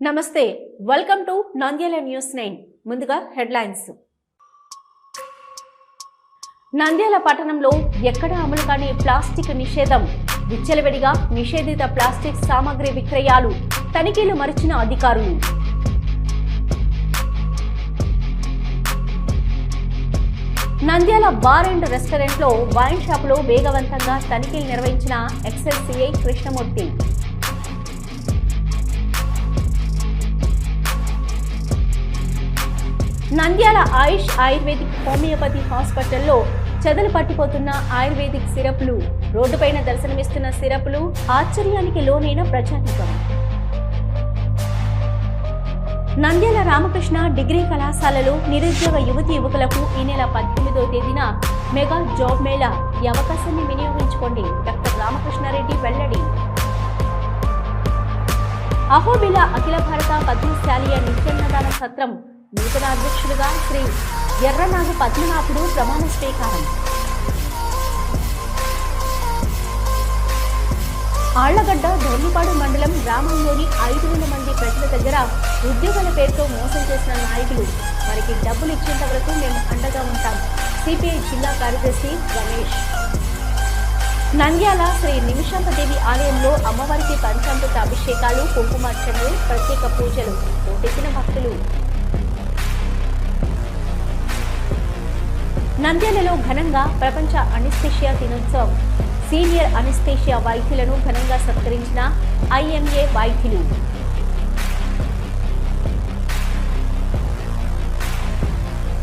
నమస్తే welcome to Nandyal news nine ముందుగా headlines Nandyal పట్టణంలో ఎక్కడ అమలు కాని ప్లాస్టిక్ నిషేధం. విచ్చలవిడిగా నిషేధిత ప్లాస్టిక్ సామాగ్రి విక్రయాలు తనిఖీలు మరిచిన అధికారులు. నంద్యాల బార్ అండ్ రెస్టారెంట్లో వైన్ షాపులో వేగవంతంగా తనిఖీలు నిర్వహించిన excise CI Krishnamurthy. Nandyal Ayush ayurvedic homeopathy హాస్పిటల్లో చెదలు పట్టిపోతున్న ఆయుర్వేదిక్ సిరప్లు రోడ్డుపైన దర్శనమిస్తున్న సిరప్లు ఆశ్చర్యానికి లోనైన ప్రజానికం నంద్యాల రామకృష్ణ డిగ్రీ కళాశాలలో నిరుద్యోగ యువతి యువకులకు ఈ నెల పద్దెనిమిదో తేదీన మెగా జాబ్ మేళా ఈ అవకాశాన్ని వినియోగించుకోండి. డాక్టర్ రామకృష్ణారెడ్డి వెల్లడి. అహోబిల అఖిల భారత పద్మశాలీయ నిత్యాన్నదాన సత్రం నూతన అధ్యక్షులుగా శ్రీ ఎర్రనాగు పద్మనాభుడు ప్రమాణ స్వీకారం. ఆళ్ళగడ్డ ధర్మపాడు మండలం గ్రామంలోని ఐదు వేల మంది ప్రజల దగ్గర ఉద్యోగాల పేరుతో మోసం చేసిన నాయకులు. వారికి డబ్బులు ఇచ్చేంత వరకు మేము అండగా ఉంటాం. సిపిఐ జిల్లా కార్యదర్శి రమేష్. నంద్యాల శ్రీ నిమిషాంబదేవి ఆలయంలో అమ్మవారికి పంచామృత అభిషేకాలు కుంకుమార్చనలు ప్రత్యేక పూజలు తెచ్చిన భక్తులు. నంద్యాలలో ఘనంగా ప్రపంచ అనిస్థేషియా దినోత్సవం. సీనియర్ అనిస్థేషియా వైద్యులను ఘనంగా సత్కరించిన ఐఎంఏ వైద్యులు.